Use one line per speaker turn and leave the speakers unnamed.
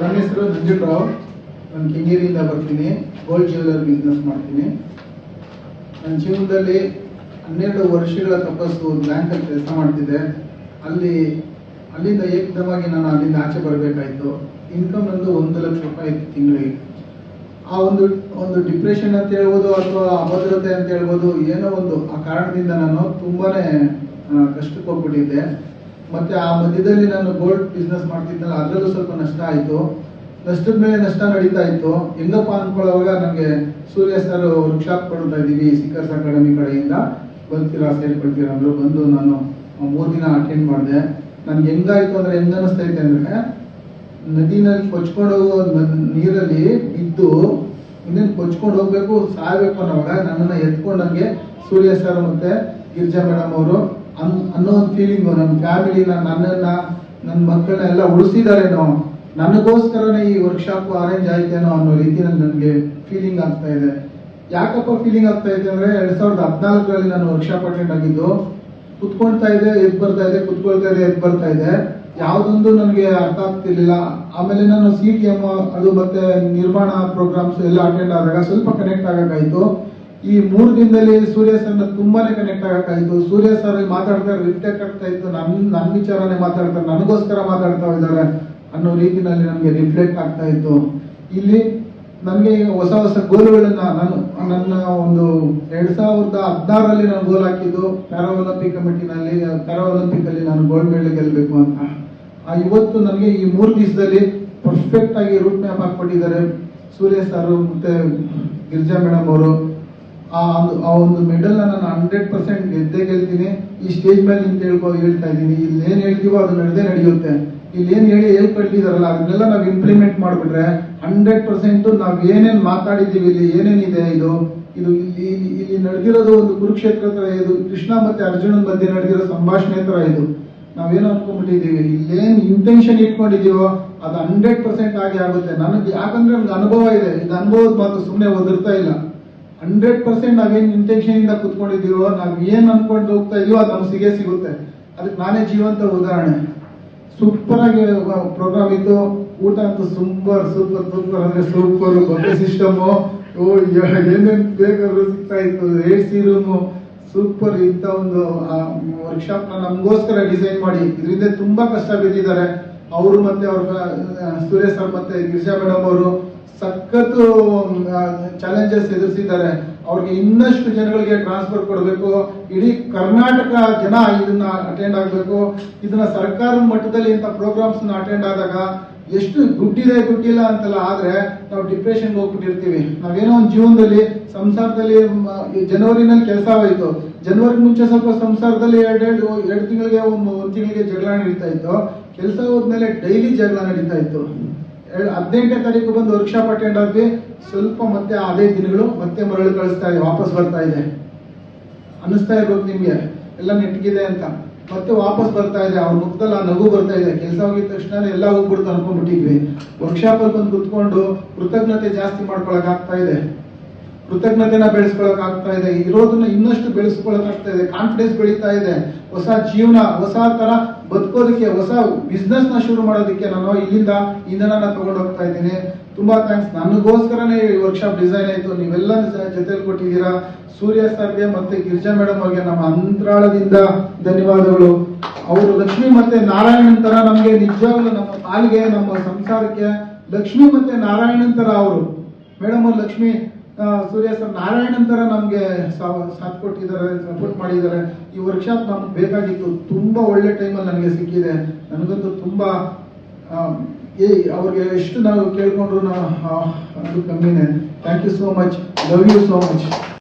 ನನ್ನ ಹೆಸರು ನಂಜುಂಡರಾವ್ ನಾನು ಕೆಂಗೇರಿಯಿಂದ ಬರ್ತೀನಿ. ಗೋಲ್ಡ್ ಜ್ಯುವೆಲರ್ ಬಿಸ್ನೆಸ್ ಮಾಡ್ತೀನಿ. ನನ್ನ ಜೀವನದಲ್ಲಿ ಹನ್ನೆರಡು ವರ್ಷಗಳ ತಪಸ್ಸು ಬ್ಯಾಂಕಲ್ಲಿ ಕೆಲಸ ಮಾಡ್ತಿದ್ದೆ. ಅಲ್ಲಿ, ಅಲ್ಲಿಂದ ಏಕದಮಾಗಿ ನಾನು ಅಲ್ಲಿಂದ ಆಚೆ ಬರಬೇಕಾಯ್ತು. ಇನ್ಕಮ್ ನಂದು ಒಂದು ಲಕ್ಷ ರೂಪಾಯಿ ಇತ್ತು ತಿಂಗಳಿಗೆ. ಆ ಒಂದು ಒಂದು ಡಿಪ್ರೆಷನ್ ಅಂತ ಹೇಳ್ಬೋದು ಅಥವಾ ಅಭದ್ರತೆ ಅಂತ ಹೇಳ್ಬೋದು ಏನೋ ಒಂದು ಆ ಕಾರಣದಿಂದ ನಾನು ತುಂಬಾನೇ ಕಷ್ಟಕ್ಕೆ ಹೋಗ್ಬಿಟ್ಟಿದ್ದೆ ಮತ್ತೆ ಆ ಮಧ್ಯದಲ್ಲಿ ನಾನು ಗೋಲ್ಡ್ ಬಿಸ್ನೆಸ್ ಮಾಡ್ತಿದ್ದಲ್ಲ ಅದರಲ್ಲೂ ಸ್ವಲ್ಪ ನಷ್ಟ ಆಯ್ತು. ನಷ್ಟದ ಮೇಲೆ ನಷ್ಟ ನಡೀತಾ ಇತ್ತು. ಹೆಂಗಪ್ಪ ಅನ್ಕೊಳ್ಳೋವಾಗ ನನಗೆ ಸೂರ್ಯ ಸರ್ ವರ್ಕ್ಶಾಪ್ ಕೊಡ್ತಾ ಇದ್ದೀವಿ ಸಿಕ್ಕರ್ಸ್ ಅಕಾಡೆಮಿ ಕಡೆಯಿಂದ. ಬರ್ತೀರಾ ಸೇರ್ಕೊಳ್ತೀರಾ ಅಂದ್ರು. ಬಂದು ನಾನು ಮೂರು ದಿನ ಅಟೆಂಡ್ ಮಾಡಿದೆ. ನನ್ಗೆ ಹೆಂಗಾಯ್ತು ಅಂದ್ರೆ ಹೆಂಗ ಇತ್ತು ಅಂದ್ರೆ, ನದಿನಲ್ಲಿ ಕೊಚ್ಕೊಂಡು ನೀರಲ್ಲಿ ಬಿದ್ದು ಇನ್ನೇನು ಕೊಚ್ಕೊಂಡು ಹೋಗ್ಬೇಕು, ಸಾಯ್ಬೇಕು ಅನ್ನೋವಾಗ ನನ್ನನ್ನ ಎತ್ಕೊಂಡಂಗೆ ಸೂರ್ಯ ಸರ್ ಮತ್ತೆ ಗಿರಿಜಾ ಮೇಡಮ್ ಅವರು ಅನ್ನೋ ಒಂದು ಫೀಲಿಂಗು ನನ್ನ ಫ್ಯಾಮಿಲಿನ ನನ್ನನ್ನ ನನ್ನ ಮಕ್ಕಳನ್ನ ಎಲ್ಲ ಉಳಿಸಿದಾರೇನೋ ನನಗೋಸ್ಕರನೇ ಈ ವರ್ಕ್ಶಾಪ್ ಅರೇಂಜ್ ಆಯ್ತೇನೋ ಅನ್ನೋ ರೀತಿಯಲ್ಲಿ ನನಗೆ ಫೀಲಿಂಗ್ ಆಗ್ತಾ ಇದೆ. ಯಾಕಪ್ಪ ಫೀಲಿಂಗ್ ಆಗ್ತಾ ಇದೆ ಅಂದ್ರೆ ಎರಡು ಸಾವಿರದ ಹದಿನಾಲ್ಕರಲ್ಲಿ ನಾನು ವರ್ಕ್ಶಾಪ್ ಅಟೆಂಡ್ ಆಗಿದ್ದು, ಕುತ್ಕೊಳ್ತಾ ಇದೆ, ಎದ್ ಬರ್ತಾ ಇದೆ, ಕುತ್ಕೊಳ್ತಾ ಇದೆ, ಎದ್ ಬರ್ತಾ ಇದೆ. ಯಾವುದೊಂದು ನನಗೆ ಅರ್ಥ ಆಗ್ತಿರ್ಲಿಲ್ಲ. ಆಮೇಲೆ ನಾನು ಸಿ ಟಿ ಎಂ ಅದು ಮತ್ತೆ ನಿರ್ಮಾಣ ಪ್ರೋಗ್ರಾಮ್ಸ್ ಎಲ್ಲ ಅಟೆಂಡ್ ಆದಾಗ ಸ್ವಲ್ಪ ಕನೆಕ್ಟ್ ಆಗಕ್ಕಾಯ್ತು. ಈ ಮೂರು ದಿನದಲ್ಲಿ ಸೂರ್ಯ ಸರ್ನ ತುಂಬಾನೇ ಕನೆಕ್ಟ್ ಆಗಕ್ಕಾಯ್ತು ಸೂರ್ಯ ಸರ್ ಮಾತಾಡ್ತಾರೆ ರಿಫ್ಲೆಕ್ಟ್ ಆಗ್ತಾ ಇತ್ತು. ನನ್ ನನ್ನ ವಿಚಾರನೇ ಮಾತಾಡ್ತಾರೆ, ನನಗೋಸ್ಕರ ಮಾತಾಡ್ತಾ ಇದ್ದಾರೆ ಅನ್ನೋ ರೀತಿನಲ್ಲಿ ನಮಗೆ ರಿಫ್ಲೆಕ್ಟ್ ಆಗ್ತಾ ಇತ್ತು. ಇಲ್ಲಿ ನನಗೆ ಹೊಸ ಹೊಸ ಗೋಲುಗಳನ್ನ ನಾನು, ನನ್ನ ಒಂದು ಎರಡ್ ಸಾವಿರದ ಹದಿನಾರಲ್ಲಿ ನಾನು ಗೋಲ್ ಹಾಕಿದ್ದು ಪ್ಯಾರಾ ಒಲಿಂಪಿಕ್ ಕಮಿಟಿನಲ್ಲಿ ಪ್ಯಾರಾ ಒಲಿಂಪಿಕ್ ಅಲ್ಲಿ ನಾನು ಗೋಲ್ಡ್ ಮೆಡಲ್ ಗೆಲ್ಲಬೇಕು ಅಂತ. ಆ ಇವತ್ತು ನನಗೆ ಈ ಮೂರು ದಿವಸದಲ್ಲಿ ಪರ್ಫೆಕ್ಟ್ ಆಗಿ ರೂಟ್ ಮ್ಯಾಪ್ ಹಾಕ್ಬಿಟ್ಟಿದ್ದಾರೆ ಸೂರ್ಯ ಸರ್ ಮತ್ತೆ ಗಿರಿಜಾ ಮೇಡಮ್ ಅವರು. ಆ ಒಂದು- ಮೆಡಲ್ ನಾನು ಹಂಡ್ರೆಡ್ ಪರ್ಸೆಂಟ್ ಗೆದ್ದೇ ಗೆಲ್ತೀನಿ. ಈ ಸ್ಟೇಜ್ ಮೇಲೆ ನಿಂತು ಹೇಳ್ಕೊ ಹೇಳ್ತಾ ಇದ್ದೀನಿ. ಇಲ್ಲಿ ಏನ್ ಹೇಳ್ತೀವೋ ಅದು ನಡೆದೇ ನಡೆಯುತ್ತೆ. ಇಲ್ಲಿ ಏನ್ ಹೇಳಿ ಹೇಳ್ಕೊಟ್ಟಿದಾರಲ್ಲ ಅದನ್ನೆಲ್ಲ ನಾವು ಇಂಪ್ಲಿಮೆಂಟ್ ಮಾಡ್ಬಿಟ್ರೆ ಹಂಡ್ರೆಡ್ ಪರ್ಸೆಂಟ್ ನಾವ್ ಏನೇನ್ ಮಾತಾಡಿದೀವಿ ಇಲ್ಲಿ, ಏನೇನಿದೆ ಇದು? ಇದು ಇಲ್ಲಿ, ಇಲ್ಲಿ- ಇಲ್ಲಿ ನಡೆದಿರೋದು ಒಂದು ಕುರುಕ್ಷೇತ್ರ ತರ ಇದು ಕೃಷ್ಣ ಮತ್ತೆ ಅರ್ಜುನನ್ ಮಧ್ಯೆ ನಡೆದಿರೋ ಸಂಭಾಷಣೆ ತರ ಇದು. ನಾವೇನು ಅನ್ಕೊಂಡ್ಬಿಟ್ಟಿದೀವಿ ಇಲ್ಲೇನ್ ಇಂಟೆನ್ಷನ್ ಇಟ್ಕೊಂಡಿದೀವೋ ಅದು ಹಂಡ್ರೆಡ್ ಪರ್ಸೆಂಟ್ ಆಗಿ ಆಗುತ್ತೆ. ನನಗೆ ಯಾಕಂದ್ರೆ ನನಗೆ ಅನುಭವ ಇದೆ. ಇದು ಅನುಭವದ ಮಾತು ಸುಮ್ಮನೆ ಓದಿರ್ತಾ ಇಲ್ಲ. ಹಂಡ್ರೆಡ್ ಪರ್ಸೆಂಟ್ ನಾವೇನ್ ಇಂಟೆನ್ಷನ್ ಇಂದ ಕುತ್ಕೊಂಡಿದೀವೋ ನಾವು ಏನ್ ಅನ್ಕೊಂಡು ಹೋಗ್ತಾ ಇದೀವೋ ಅದು ನಮ್ಗೆ ಸಿಗೇ ಸಿಗುತ್ತೆ. ಅದಕ್ಕೆ ನಾನೇ ಜೀವಂತ ಉದಾಹರಣೆ. ಸೂಪರ್ ಆಗಿ ಪ್ರೋಗ್ರಾಮ್ ಇತ್ತು. ಊಟ ಅಂತೂ ಸೂಪರ್ ಸೂಪರ್ ಸೂಪರ್ ಅಂದ್ರೆ ಸೂಪರ್ ಬಫೆ ಸಿಸ್ಟಮ್ ಓ ಏನೇನ್ ಬೇಕಾದ್ರೂ ಸಿಗ್ತಾ ಇತ್ತು. ಏಟ್ ಸಿ ರೂಮು ಸೂಪರ್ ಇಂಥ ಒಂದು ವರ್ಕ್ಶಾಪ್ನ ನಮಗೋಸ್ಕರ ಡಿಸೈನ್ ಮಾಡಿ. ಇದರಿಂದ ತುಂಬಾ ಕಷ್ಟ ಬಿದ್ದಿದ್ದಾರೆ. ಅವರು ಮತ್ತೆ ಅವ್ರ ಸುರೇಶ್ ಸರ್ ಮತ್ತೆ ಗಿರಿಜಾ ಮೇಡಮ್ ಅವರು. ಸಖತ್ತು ಚಾಲೆಂಜಸ್ ಎದುರಿಸಿದ್ದಾರೆ. ಅವ್ರಿಗೆ ಇನ್ನಷ್ಟು ಜನಗಳಿಗೆ ಟ್ರಾನ್ಸ್ಫರ್ ಕೊಡಬೇಕು. ಇಡೀ ಕರ್ನಾಟಕ ಜನ ಇದನ್ನ ಅಟೆಂಡ್ ಆಗಬೇಕು. ಇದನ್ನ ಸರ್ಕಾರದ ಮಟ್ಟದಲ್ಲಿ ಇಂಥ ಪ್ರೋಗ್ರಾಮ್ಸ್ ಅಟೆಂಡ್ ಆದಾಗ ಎಷ್ಟು ದುಡ್ಡಿದೆ ದುಡ್ಡಿಲ್ಲ ಅಂತೆಲ್ಲ, ಆದ್ರೆ ನಾವು ಡಿಪ್ರೆಷನ್ ಹೋಗ್ಬಿಟ್ಟಿರ್ತೀವಿ. ನಾವೇನೋ ಒಂದು ಜೀವನದಲ್ಲಿ ಸಂಸಾರದಲ್ಲಿ ಜನವರಿನಲ್ಲಿ ಕೆಲಸ ಹೋಯಿತು ಜನವರಿ ಮುಂಚೆ ಸ್ವಲ್ಪ ಸಂಸಾರದಲ್ಲಿ ಎರಡೆರಡು ಎರಡು ತಿಂಗಳಿಗೆ, ಒಂದು ಒಂದು ತಿಂಗಳಿಗೆ ಜಗಳ ನಡೀತಾ ಇತ್ತು. ಕೆಲಸ ಹೋದ್ಮೇಲೆ ಡೈಲಿ ಜಗಳ ನಡೀತಾ ಇತ್ತು. ಹದಿನೆಂಟನೇ ತಾರೀಕು ಬಂದು ವರ್ಕ್ಶಾಪ್ ಅಟೆಂಡ್ ಆದ್ವಿ. ಸ್ವಲ್ಪ ಮತ್ತೆ ಅದೇ ದಿನಗಳು ಮತ್ತೆ ಮರಳು ಕಳಿಸ್ತಾ ಇದೆ, ವಾಪಸ್ ಬರ್ತಾ ಇದೆ. ಅನ್ನಿಸ್ತಾ ಇರ್ಬೇಕು ನಿಮ್ಗೆ? ಎಲ್ಲ ನೆಟ್ಗಿದೆ ಅಂತ. ಮತ್ತೆ ವಾಪಸ್ ಬರ್ತಾ ಇದೆ, ಅವ್ರ ಮುಖದಲ್ಲಿ ನಗು ಬರ್ತಾ ಇದೆ. ಕೆಲಸ ಹೋಗಿದ ತಕ್ಷಣ ಎಲ್ಲ ಹೋಗ್ಬಿಡ್ತು ಅನ್ಕೊಂಡ್ಬಿಟ್ಟಿದ್ವಿ. ವರ್ಕ್ಶಾಪ್ ಅಲ್ಲಿ ಬಂದು ಕುತ್ಕೊಂಡು ಕೃತಜ್ಞತೆ ಜಾಸ್ತಿ ಮಾಡ್ಕೊಳಕ್ ಆಗ್ತಾ ಇದೆ. ಕೃತಜ್ಞತೆನ ಬೆಳೆಸ್ಕೊಳಕ್ ಆಗ್ತಾ ಇದೆ. ಇರೋದನ್ನ ಇನ್ನಷ್ಟು ಬೆಳೆಸ್ಕೊಳಕ್ ಆಗ್ತಾ ಇದೆ. ಕಾನ್ಫಿಡೆನ್ಸ್ ಬೆಳೀತಾ ಇದೆ. ಹೊಸ ಜೀವನ, ಹೊಸ ತರ ಬದುಕೋದಕ್ಕೆ, ಹೊಸ ಬಿಸ್ನೆಸ್ನ ಶುರು ಮಾಡೋದಕ್ಕೆ ನಾನು ಇಲ್ಲಿಂದ ಇಂಧನನ ತಗೊಂಡು ಹೋಗ್ತಾ ಇದ್ದೀನಿ. ತುಂಬಾ ಥ್ಯಾಂಕ್ಸ್ ನನಗೋಸ್ಕರನೇ ಈ ವರ್ಕ್ಶಾಪ್ ಡಿಸೈನ್ ಆಯ್ತು. ನೀವೆಲ್ಲ ಜೊತೆಲಿ ಕೊಟ್ಟಿದ್ದೀರಾ. ಸೂರ್ಯ ಸರ್ಗೆ ಮತ್ತೆ ಗಿರಿಜಾ ಮೇಡಮ್ ಅವ್ರಿಗೆ ನಮ್ಮ ಅಂತರಾಳದಿಂದ ಧನ್ಯವಾದಗಳು. ಅವರು ಲಕ್ಷ್ಮಿ ಮತ್ತೆ ನಾರಾಯಣನ್ ತರ ನಮ್ಗೆ ನಿಜವಾಗ್ಲೂ ನಮ್ಮ ಪಾಲಿಗೆ, ನಮ್ಮ ಸಂಸಾರಕ್ಕೆ ಲಕ್ಷ್ಮಿ ಮತ್ತೆ ನಾರಾಯಣನ್ ತರ ಅವರು. ಮೇಡಮ್ ಲಕ್ಷ್ಮಿ ಸೂರ್ಯ ಸರ್, ನಾರಾಯಣನ್ ತರ ನಮ್ಗೆ ಸಾಥ್ ಕೊಟ್ಟಿದ್ದಾರೆ ಸಪೋರ್ಟ್ ಮಾಡಿದ್ದಾರೆ. ಈ ವರ್ಕ್ಶಾಪ್ ನಮ್ಗೆ ಬೇಕಾಗಿತ್ತು. ತುಂಬಾ ಒಳ್ಳೆ ಟೈಮಲ್ಲಿ ನನಗೆ ಸಿಕ್ಕಿದೆ. ನನಗಂತೂ ತುಂಬಾ ಏ ಅವ್ರಿಗೆ ಎಷ್ಟು ನಾವು ಕೇಳ್ಕೊಂಡ್ರು ಅದು ಕಮ್ಮಿನೇ. Thank you so much love you so much